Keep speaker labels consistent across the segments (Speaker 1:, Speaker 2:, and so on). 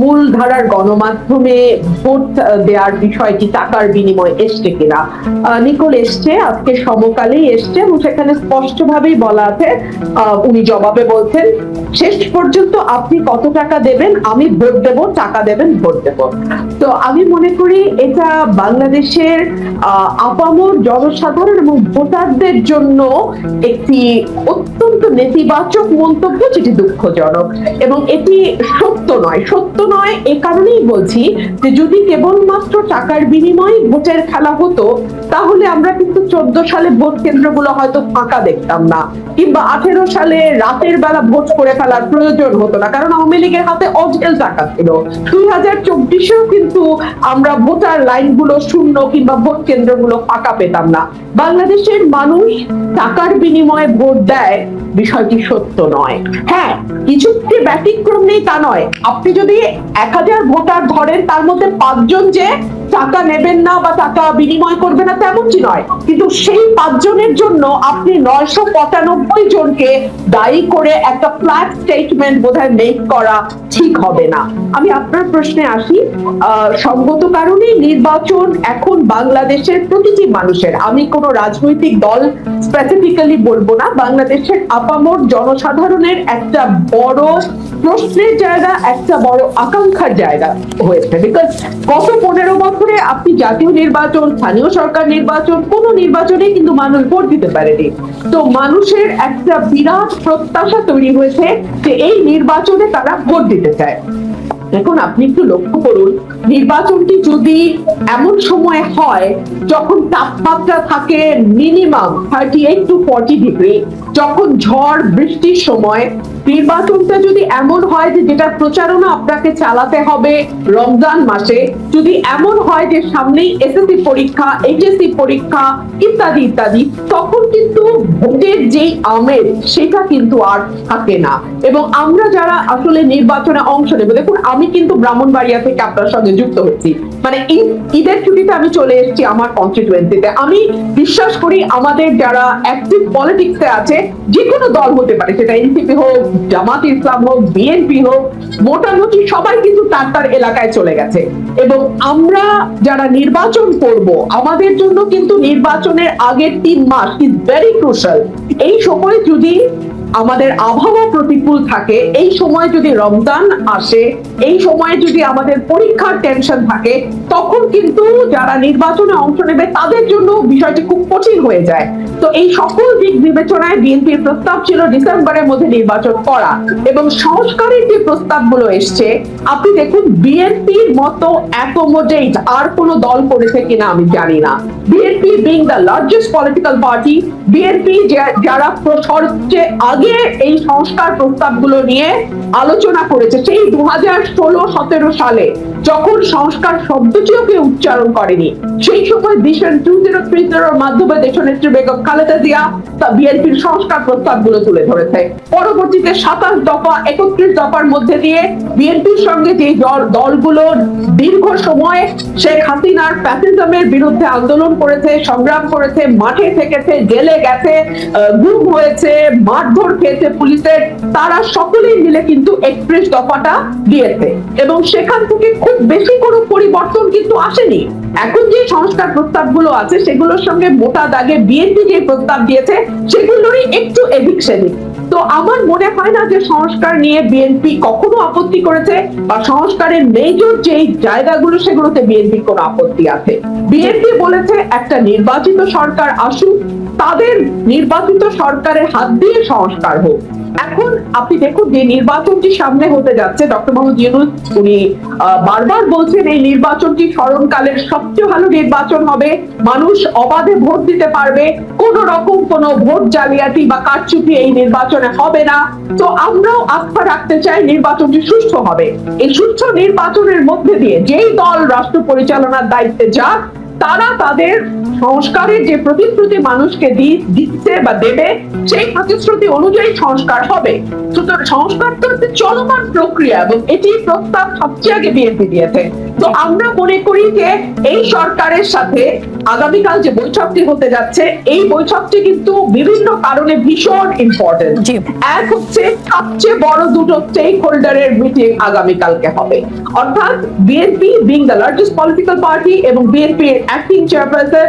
Speaker 1: মূল ধারার গণমাধ্যমে ভোট দেওয়ার বিষয়টি টাকার বিনিময়ে এসছে কিনা? নিকোল এসছে, আজকে সমকালেই এসছে এবং সেখানে স্পষ্টভাবেই বলা আছে উনি জবাবে বলছেন, শেষ পর্যন্ত আপনি কত টাকা দেবেন? আমি ভোট দেব, টাকা দেবেন, ভোট দেব। তো আমি মনে করি এটা বাংলাদেশের আপামর জনসাধারণ এবং ভোটারদের জন্য একটি অত্যন্ত নেতিবাচক মন্তব্য, যেটি দুঃখজনক। এবং এটি সত্য নয়, সত্য নয় এ কারণেই বলছি যে যদি কেবলমাত্র টাকার বিনিময়ে ভোটের খেলা হতো তাহলে আমরা কিন্তু চোদ্দ সালে ভোট কেন্দ্রগুলো হয়তো ফাঁকা দেখতাম না। কিংবা আঠেরো সালে রাতের বেলা ভোট করে ফেলার প্রয়োজন হতো না, কারণ আওয়ামী লীগের হাতে অঢেল টাকা ছিল। দুই হাজার চব্বিশেও কিন্তু আমরা ভোটার লাইনগুলো শূন্য কিংবা ভোট কেন্দ্রগুলো ফাঁকা পেতাম না। বাংলাদেশের মানুষ টাকার বিনিময়ে ভোট দেয় বিষয়টি সত্য নয়। হ্যাঁ কিছু ব্যতিক্রম নেই তা নয়। আপনি যদি এক হাজার ভোটার ধরেন, তার মধ্যে পাঁচজন যে টাকা নেবেন না বা টাকা বিনিময় করবে না তেমনটি নয়। কিন্তু সেই পাঁচজনের জন্য আপনি নয়শো পঁচানব্বই জনকে দায়ী করে একটা ফ্ল্যাট স্টেটমেন্ট বোধহয় মেক করা ঠিক হবে না। আমি আপনার প্রশ্নে আসি সঙ্গত কারণেই নির্বাচন এখন বাংলাদেশের প্রতিটি মানুষের। আমি কোনো রাজনৈতিক দল স্পেসিফিক্যালি বলব না, বাংলাদেশের আপামর জনসাধারণের একটা বড় প্রশ্নের জায়গা একটা বড় আকাঙ্ক্ষার জায়গা হয়েছে বিকজ গত পনেরো বছরে আপনি জাতীয় নির্বাচন, স্থানীয় সরকার নির্বাচন, কোন নির্বাচনে কিন্তু মানুষ ভোট দিতে পারেনি। তো মানুষের একটা বিরাট প্রত্যাশা তৈরি হয়েছে যে এই নির্বাচনে তারা ভোট দিতে চায়। এখন আপনি একটু লক্ষ্য করুন নির্বাচনটি যদি এমন সময় হয়, যখন তাপমাত্রা থাকে minimum thirty eight to forty degree যখন ঝড় বৃষ্টির সময়, নির্বাচনটা যদি এমন হয় যে যেটা প্রচারণা আপনাকে চালাতে হবে রমজান মাসে, যদি এমন হয় যে সামনেই এসএসসি পরীক্ষা এইচএসসি পরীক্ষা ইত্যাদি ইত্যাদি, তখন কিন্তু ভোটের যেই আমেজ, সেটা কিন্তু আর থাকে না। এবং আমরা যারা আসলে নির্বাচনে অংশ নেব, দেখুন, আমি কিন্তু ব্রাহ্মণবাড়িয়া থেকে আপনার সঙ্গে যুক্ত হচ্ছি মানে ঈদ ঈদের ছুটিতে আমি চলে এসেছি আমার কনস্টিটুয়েন্সিতে আমি বিশ্বাস করি আমাদের যারা অ্যাক্টিভ পলিটিক্সে আছে যে কোনো দল হতে পারে, সেটা এনসিপি হোক, জামাত ইসলাম হোক বিএনপি হোক মোটামুটি সবাই কিন্তু তার তার এলাকায় চলে গেছে। এবং আমরা যারা নির্বাচন করব, আমাদের জন্য কিন্তু নির্বাচনের আগের তিন মাস ইজ ভেরি ক্রুশাল এই সময় যদি আমাদের আবহাওয়া প্রতিকূল থাকে, এই সময় যদি রমজান আসে, এই সময় যদি আমাদের পরীক্ষার টেনশন থাকে, তখন কিন্তু যারা নির্বাচনে অংশ নেবে, তাদের জন্য বিষয়টি খুব কঠিন হয়ে যায়। তো এই সকল দিক বিবেচনায় বিএনপির প্রস্তাব ছিল ডিসেম্বরের মধ্যে নির্বাচন করা এবং সংস্কারের যে প্রস্তাবগুলো এসছে, আপনি দেখুন, বিএনপির মতো অ্যাকোমোডেট আর কোনো দল করেছে কিনা আমি জানি না। BNP being the largest political party BNP যারা সবচেয়ে আগে এই সংস্কার প্রস্তাবগুলো নিয়ে আলোচনা করেছে সেই দু হাজার ষোলো, সতেরো সালে, যখন সংস্কার শব্দটিও কেউ উচ্চারণ করেনি। সেই সময় ভিশন টু জিরো থ্রি জিরোর মাধ্যমে দেশনেত্রী বেগম খালেদা জিয়া তা বিএনপির সংস্কার প্রস্তাবগুলো তুলে ধরেছে। পরবর্তীতে সাতাশ দফা, একত্রিশ দফার মধ্যে দিয়ে বিএনপির সঙ্গে যে দলগুলো দীর্ঘ সময় শেখ হাসিনার প্যাসিজমের বিরুদ্ধে আন্দোলন করেছে, সংগ্রাম করেছে, মাঠে থেকেছে, জেলে গেছে গুম হয়েছে, মারধর খেয়েছে পুলিশের তারা সকলেই মিলে কিন্তু একত্রিশ দফাটা দিয়েছে। এবং সেখান থেকে খুব বেশি কোনো পরিবর্তন কিন্তু আসেনি। এখন যে সংস্কার প্রস্তাবগুলো আছে, সেগুলোর সঙ্গে মোটা দাগে বিএনপি যে প্রস্তাব দিয়েছে, সেগুলোরই একটু এদিক সেদিক তো আমার মনে হয় না যে সংস্কার নিয়ে বিএনপি কখনো আপত্তি করেছে, বা সংস্কারের মেজর যেই জায়গাগুলো, সেগুলোতে বিএনপির কোনো আপত্তি আছে। বিএনপি বলেছে, একটা নির্বাচিত সরকার আসুক তাদের নির্বাচিত সরকারের হাত দিয়ে সংস্কার হোক। এখন আপনি দেখুন যে নির্বাচনটি সামনে হতে যাচ্ছে। ডক্টর মোহাম্মদ ইউনুস, উনি বারবার বলছেন এই নির্বাচনটি স্মরণকালের সবচেয়ে ভালো নির্বাচন হবে। মানুষ অবাধে ভোট দিতে পারবে। কোন রকম কোন ভোট জালিয়াতি বা কারচুপি এই নির্বাচনে হবে না। তো আমরাও আস্থা রাখতে চাই নির্বাচনটি সুষ্ঠু হবে। এই সুষ্ঠু নির্বাচনের মধ্যে দিয়ে যেই দল রাষ্ট্র পরিচালনার দায়িত্বে যাক তারা তাদের সংস্কারের যে প্রতিশ্রুতি মানুষকে দিচ্ছে বা দেবে, সেই প্রতিশ্রুতি অনুযায়ী সংস্কার হবে। সুতরাং সংস্কার তো একটি চলমান প্রক্রিয়া এবং এটি প্রস্তাব সবচেয়ে আগে বিএনপি দিয়েছে। তো আমরা মনে করি যে এই সরকারের সাথে আগামীকাল যে বৈঠকটি হতে যাচ্ছে এই বৈঠকটি কিন্তু বিভিন্ন কারণে ভীষণ ইম্পর্টেন্ট এক হচ্ছে সবচেয়ে বড় দুটো স্টেক হোল্ডারের মিটিং আগামীকালকে হবে। অর্থাৎ BNP being the largest political party এবং বিএনপির অ্যাক্টিং চেয়ারপারসন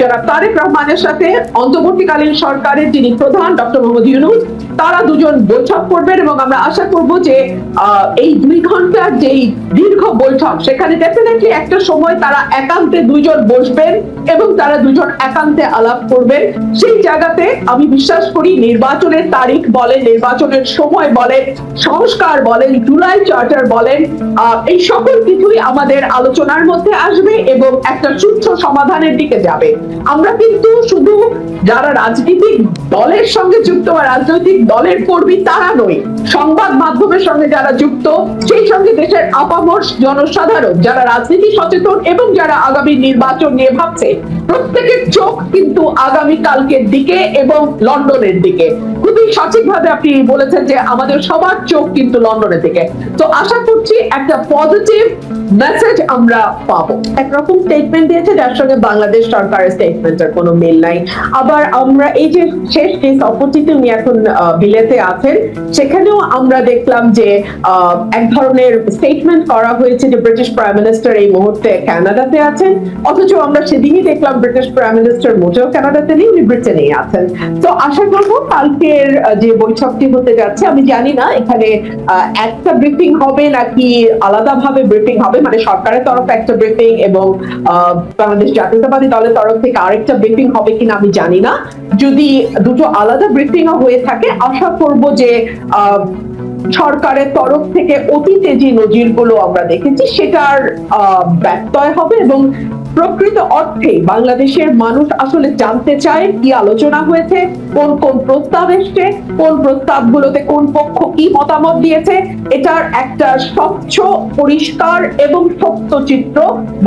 Speaker 1: জনাব তারেক রহমানের সাথে অন্তর্বর্তীকালীন সরকারের যিনি প্রধান ডক্টর মোহাম্মদ ইউনুস তারা দুজন বৈঠক করবেন এবং আমরা আশা করব যে আহ, এই দুই ঘণ্টার যেই দীর্ঘ বৈঠক সেখানে ডেফিনেটলি একটা সময় তারা একান্তে দুইজন বসবেন এবং তারা দুজন একান্তে আলাপ করবেন। সেই জায়গাতে আমি বিশ্বাস করি নির্বাচনের তারিখ বলেন, নির্বাচনের সময় বলেন, সংস্কার বলেন, জুলাই চার্টার বলেন এই সকল কিছুই আমাদের আলোচনার মধ্যে আসবে এবং একটা সুস্থ সমাধানের দিকে যাবে। আমরা কিন্তু শুধু যারা রাজনৈতিক দলের সঙ্গে যুক্ত বা রাজনৈতিক দলের কর্মী তারা নই, সংবাদ মাধ্যমের সঙ্গে যারা যুক্ত, সেই সঙ্গে দেশের আপামর জনসাধারণ যারা রাজনীতি সচেতন এবং যারা আগামী নির্বাচন নিয়ে ভাবছে, প্রত্যেকের চোখ কিন্তু আগামী কালকের দিকে এবং লন্ডনের দিকে। খুবই সঠিকভাবে আপনি বলেছেন যে আমাদের সবার চোখ কিন্তু লন্ডনের দিকে। তো আশা করছি একটা পজিটিভ মেসেজ আমরা পাবো। একরকম স্টেটমেন্ট দিয়েছে, যার সঙ্গে বাংলাদেশ সরকারের স্টেটমেন্টের কোনো মিল নাই। আবার আমরা এই যে শেষ যে সফরটিতে উনি এখন বিলেতে আছেন, সেখানেও আমরা দেখলাম যে এক ধরনের স্টেটমেন্ট করা হয়েছে যে ব্রিটিশ প্রাইম মিনিস্টার এই মুহূর্তে কানাডাতে আছেন। অথচ আমরা সেদিনই দেখলাম ব্রিটিশ প্রাইম মিনিস্টার মোটেও কানাডাতে নেই, উনি ব্রিটেনেই আছেন। তো আশা করব কালকের যে বৈঠকটি হতে যাচ্ছে, আমি জানি না, এখানে একটা ব্রিফিং হবে নাকি আলাদাভাবে ব্রিফিং হবে? মানে সরকারের তরফে একটা ব্রিফিং এবং বাংলাদেশ জাতীয়তাবাদী দলের তরফ থেকে আরেকটা ব্রিফিং হবে কিনা আমি জানি না। যদি দুটো আলাদা ব্রিফিং হয়ে থাকে, আশা করব যে সরকারের তরফ থেকে অতীতে যে নজিরগুলো আমরা দেখেছি সেটার ব্যত্যয় হবে এবং প্রকৃত অর্থে বাংলাদেশের মানুষ আসলে জানতে চায় কি আলোচনা হয়েছে কোন কোন প্রস্তাব এসছে কোন প্রস্তাবগুলোতে কোন পক্ষ কি মতামত দিয়েছে এটার একটা স্বচ্ছ পরিষ্কার এবং সত্য চিত্র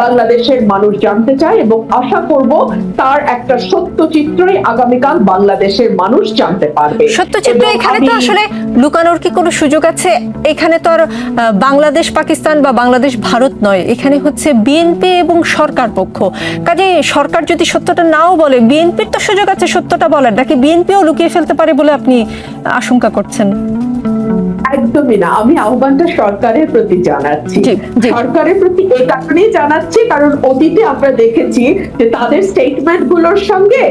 Speaker 1: বাংলাদেশের মানুষ জানতে চায় এবং আশা করব তার একটা সত্য চিত্রই আগামীকাল বাংলাদেশের মানুষ জানতে পারবে।
Speaker 2: সত্য
Speaker 1: চিত্র
Speaker 2: এখানে তো আসলে লুকানোর কি কোনো সুযোগ আছে? এখানে তো আর বাংলাদেশ পাকিস্তান বা বাংলাদেশ ভারত নয়। এখানে হচ্ছে বিএনপি এবং সরকার পক্ষ। কাজে সরকার যদি সত্যটা নাও বলে বিএনপির তো সুযোগ আছে সত্যটা বলার নাকি বিএনপিও লুকিয়ে ফেলতে পারে বলে আপনি আশঙ্কা করছেন?
Speaker 1: একদমই না আমি আহ্বানটা সরকারের প্রতি জানাচ্ছি। সরকারের প্রতি এই কারণেই জানাচ্ছি কারণ অতীতে আমরা দেখেছি যে তাদের স্টেটমেন্টগুলোর সঙ্গে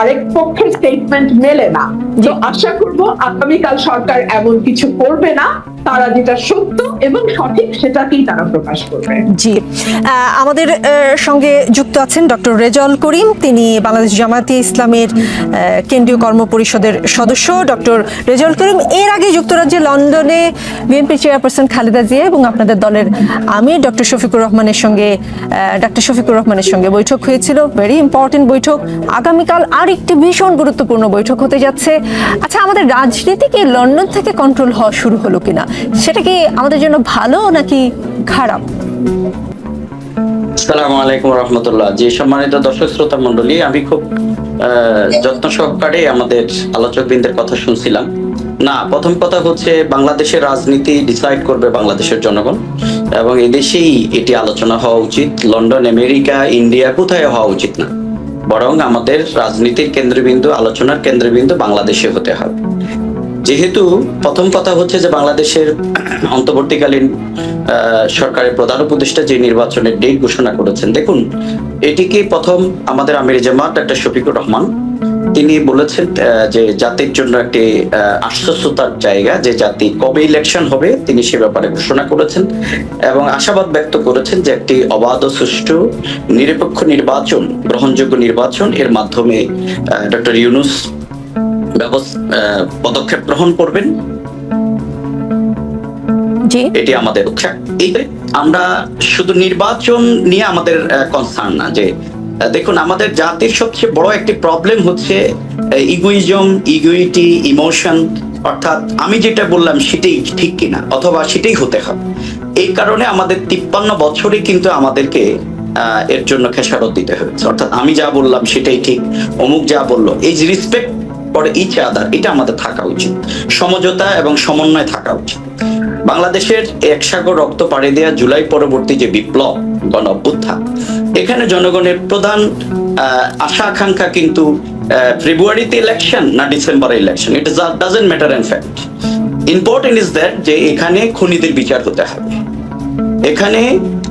Speaker 1: আরেক পক্ষের স্টেটমেন্ট মেলে না। তো আশা করব আগামীকাল সরকার এমন কিছু করবে না। তারা যেটা সত্য এবং সঠিক সেটাকেই তারা প্রকাশ করবে।
Speaker 2: জি। আমাদের সঙ্গে যুক্ত আছেন ডক্টর রেজল করিম। তিনি বাংলাদেশ জামায়াতে ইসলামের কেন্দ্রীয় কর্ম পরিষদের সদস্য। ডক্টর রেজল করিম, এর আগে যুক্তরাজ্যে লন্ডনে বিএনপি চেয়ারপারসন খালেদা জিয়া এবং আপনাদের দলের আমির ডক্টর শফিকুর রহমানের সঙ্গে ডক্টর শফিকুর রহমানের সঙ্গে বৈঠক হয়েছিল। ভেরি ইম্পর্টেন্ট বৈঠক। আগামীকাল আর একটি ভীষণ গুরুত্বপূর্ণ বৈঠক হতে যাচ্ছে। আচ্ছা আমাদের রাজনীতি কি লন্ডন থেকে কন্ট্রোল হওয়া শুরু হলো কিনা? সেটা কি আমাদের জন্য ভালো নাকি খারাপ?
Speaker 3: আসসালামু আলাইকুম রহমতুল্লাহ। জি সম্মানিত দর্শক শ্রোতা মন্ডলী আমি খুব যত্ন সহকারে আমাদের আলোচকবৃন্দের কথা শুনছিলাম। না, প্রথম কথা হচ্ছে বাংলাদেশের রাজনীতি ডিসাইড করবে বাংলাদেশের জনগণ এবং এদেশেই এটি আলোচনা হওয়া উচিত। লন্ডন, আমেরিকা, ইন্ডিয়া কোথায় হওয়া উচিত না? বরং আমাদের রাজনীতির কেন্দ্রবিন্দু, আলোচনার কেন্দ্রবিন্দু বাংলাদেশে হতে হবে। যেহেতু প্রথম কথা হচ্ছে যে বাংলাদেশের অন্তর্বর্তীকালীন সরকারের প্রধান উপদেষ্টা যে নির্বাচনের ডেট ঘোষণা করেছেন, দেখুন, এটিকে প্রথম আমাদের আমির জামাত একটা শফিকুর রহমান, তিনি বলেছেন যে জাতির জন্য একটি আশ্বস্ততার জায়গা, যে জাতি কবে ইলেকশন হবে, তিনি সে ব্যাপারে ঘোষণা করেছেন এবং আশাবাদ ব্যক্ত করেছেন যে একটি অবাধ, সুষ্ঠু, নিরপেক্ষ নির্বাচন, গ্রহণযোগ্য নির্বাচন এর মাধ্যমে ডক্টর ইউনুস পদক্ষেপ গ্রহণ করবেন। এটি আমাদের আমরা শুধু নির্বাচন নিয়ে আমাদের কনসার্ন না যে দেখুন আমাদের জাতির সবচেয়ে বড় একটি প্রবলেম হচ্ছে ইগুইজম ইগুইটি ইমোশন অর্থাৎ আমি যেটা বললাম সেটাই ঠিক কিনা অথবা সেটাই হতে হবে। এই কারণে আমাদের তিপ্পান্ন বছরে কিন্তু আমাদেরকে এর জন্য খেসারত দিতে হয়েছে। অর্থাৎ আমি যা বললাম সেটাই ঠিক অমুক যা বলল। এই যে রেসপেক্ট ফর ইচ আদার এটা আমাদের থাকা উচিত। সমঝোতা এবং সমন্বয় থাকা উচিত। বাংলাদেশের এক সাগর রক্ত পাড়ি দেওয়া জুলাই পরবর্তী যে বিপ্লব, গণ অভ্যুত্থান, এখানে জনগণের প্রধান আশা, আকাঙ্ক্ষা কিন্তু ফেব্রুয়ারিতে ইলেকশন না ডিসেম্বরে election it doesn't matter in fact important is that যে এখানে খুনিদের বিচার হতে হবে। এখানে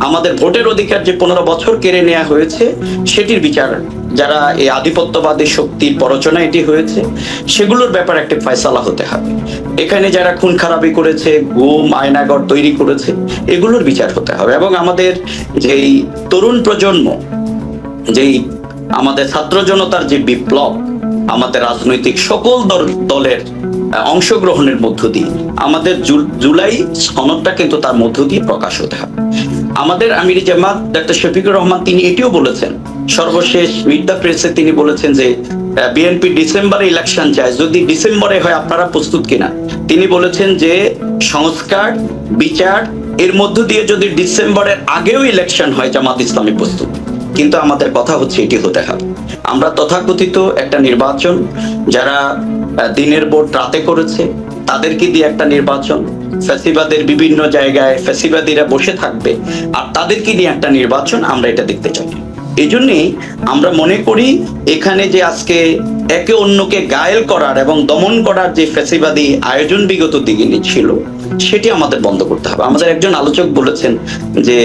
Speaker 3: আমাদের ভোটের অধিকার যে পনেরো বছর কেড়ে নেওয়া হয়েছে, সেটির বিচার যারা এই আধিপত্যবাদী শক্তির প্ররোচনা এটি হয়েছে, সেগুলোর ব্যাপারে একটা ফয়সালা হতে হবে। এখানে যারা খুন খারাপি করেছে, গুম, আয়নাগর তৈরি করেছে, এগুলোর বিচার হতে হবে। এবং আমাদের যেই তরুণ প্রজন্ম, যেই আমাদের ছাত্র জনতার যে বিপ্লব, আমাদের রাজনৈতিক সকল দল- দলের অংশগ্রহণের মধ্য দিয়ে, আমাদের জুলাই সনদটা কিন্তু তার মধ্য দিয়ে প্রকাশ হতে হবে। আমাদের আমির জামাত, ডাক্তার শফিকুর রহমান, তিনি এটিও বলেছেন সর্বশেষ মিড দ্য প্রেসে তিনি বলেছেন যে বিএনপি ডিসেম্বরে ইলেকশন চায়, যদি ডিসেম্বরে হয় আপনারা প্রস্তুত কিনা? তিনি বলেছেন যে, সংস্কার, বিচার, এর মধ্য দিয়ে যদি ডিসেম্বরের আগেও ইলেকশন হয়, জামাত ইসলামী প্রস্তুত। কিন্তু আমাদের কথা হচ্ছে এটি হতে হবে আমরা তথাকথিত একটা নির্বাচন, যারা দিনের ভোট রাতে করেছে, তাদেরকে দিয়ে একটা নির্বাচন। ফ্যাসিবাদের বিভিন্ন জায়গায় ফ্যাসিবাদীরা বসে থাকবে, আর তাদেরকে নিয়ে একটা নির্বাচন, আমরা এটা দেখতে চাই। এই জন্যেই আমরা মনে করি এখানে যে আজকে একে অন্যকে গায়েল করার এবং দমন করার যে ফ্যাসিবাদী আয়োজন বিগত দিকে ছিল, সেটি আমাদের বন্ধ করতে হবে। আমাদের একজন আলোচক বলেছেন যে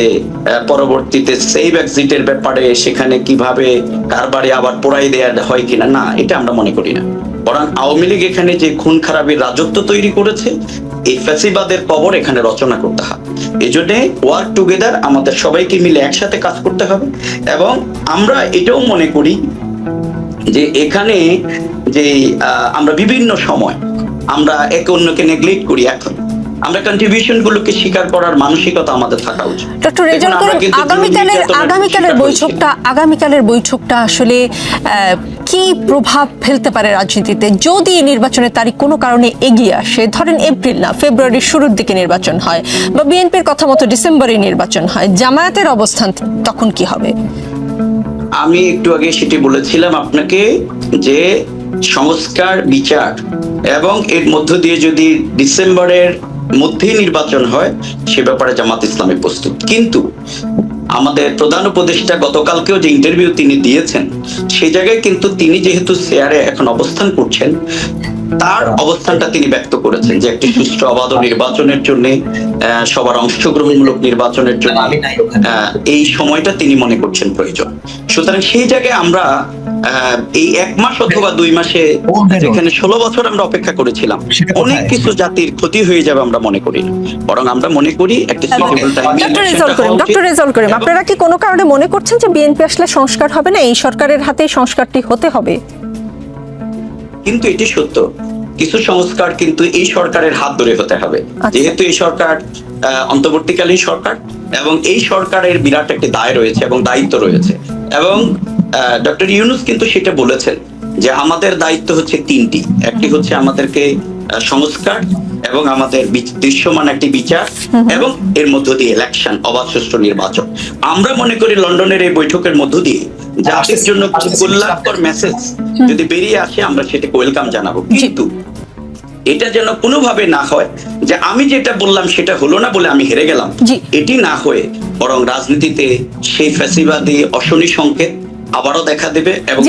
Speaker 3: পরবর্তীতে সেভ এক্সিটের ব্যাপারে সেখানে কীভাবে কার বাড়ি আবার পোড়াই দেয়া হয় কিনা, না, এটা আমরা মনে করি না। বরং আওয়ামী লীগ এখানে যে খুন খারাপের রাজত্ব তৈরি করেছে এই ফ্যাসিবাদের কবর এখানে রচনা করতে হবে এই জন্য ওয়ার্ক টুগেদার আমাদের সবাইকে মিলে একসাথে কাজ করতে হবে এবং আমরা এটাও মনে করি যে এখানে যে আমরা বিভিন্ন সময় আমরা একে অন্যকে নেগলেক্ট করি এখন। আমরা কন্ট্রিবিউশন গুলোকে স্বীকার করার মানসিকতা আমাদের থাকা উচিত।
Speaker 2: ডক্টর
Speaker 3: কিন্তু
Speaker 2: আগামীকালের আগামীকালের বৈঠকটা আগামীকালের বৈঠকটা আসলে কি প্রভাব ফেলতে পারে রাজনীতিতে? যদি নির্বাচনের তারিখ কোনো কারণে এগিয়ে আসে, ধরেন এপ্রিল না, ফেব্রুয়ারির শুরুর দিকে নির্বাচন হয় বা বিএনপির কথা মতো ডিসেম্বরে নির্বাচন হয়, জামায়াতের অবস্থান তখন কি হবে?
Speaker 3: আমি একটু আগে সেটি বলেছিলাম আপনাকে যে সংস্কার বিচার এবং এর মধ্য দিয়ে যদি ডিসেম্বরের মধ্যেই নির্বাচন হয়, সে ব্যাপারে জামাত ইসলামী প্রস্তুত। কিন্তু আমাদের প্রধান উপদেষ্টা গতকালকেও যে ইন্টারভিউ তিনি দিয়েছেন সেই জায়গায় কিন্তু তিনি যেহেতু চেয়ারে এখন অবস্থান করছেন তার অবস্থানটা তিনি ব্যক্ত করেছেন যে একটি সুষ্ঠু অবাধ নির্বাচনের জন্য সবার অংশগ্রহণমূলক নির্বাচনের জন্য এই সময়টা তিনি মনে করছেন প্রয়োজন। সুতরাং সেই জায়গায় আমরা এই এক মাস অথবা দুই মাসে? যেখানে ষোলো বছর আমরা অপেক্ষা করেছিলাম অনেক কিছু জাতির ক্ষতি হয়ে যাবে আমরা মনে করি বরং আমরা মনে করি একটা suitable time এ
Speaker 2: ডক্টর রেজাল করিম ডক্টর রেজাল করিম আপনারা কি কোনো কারণে মনে করছেন যে বিএনপি আসলে সংস্কার হবে না? এই সরকারের হাতে সংস্কারটি হতে হবে?
Speaker 3: কিন্তু এটি সত্য। কিছু সংস্কার কিন্তু এই সরকারের হাত ধরে হতে হবে।
Speaker 2: আচ্ছা।
Speaker 3: যেহেতু এই সরকার আহ, অন্তর্বর্তীকালীন সরকার এবং এই সরকারের বিরাট একটি দায় রয়েছে এবং দায়িত্ব রয়েছে। এবং ডক্টর ইউনুস কিন্তু সেটা বলেছেন যে আমাদের দায়িত্ব হচ্ছে তিনটি। একটি হচ্ছে আমাদেরকে সংস্কার এবং আমাদের দৃশ্যমান একটি বিচার এবং এর মধ্য দিয়ে ইলেকশন অবাধ সুষ্ঠু নির্বাচন। আমরা মনে করি লন্ডনের এই বৈঠকের মধ্য দিয়ে জাতির জন্য কল্যাণকর মেসেজ যদি বেরিয়ে আসে আমরা সেটাকে ওয়েলকাম জানাব। কিন্তু এটা যেন কোনোভাবে না হয় যে আমি যেটা বললাম সেটা হলো না বলে আমি হেরে গেলাম। এটি না হয়ে বরং রাজনীতিতে সেই ফ্যাসিবাদী অশনি সংকেত আবারও দেখা দেবে এবং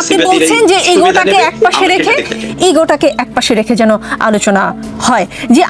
Speaker 2: আপনি বলছেন যে ইগোটাকে একপাশে রেখে। ইগোটাকে একপাশে রেখে যেন আলোচনা হয় যে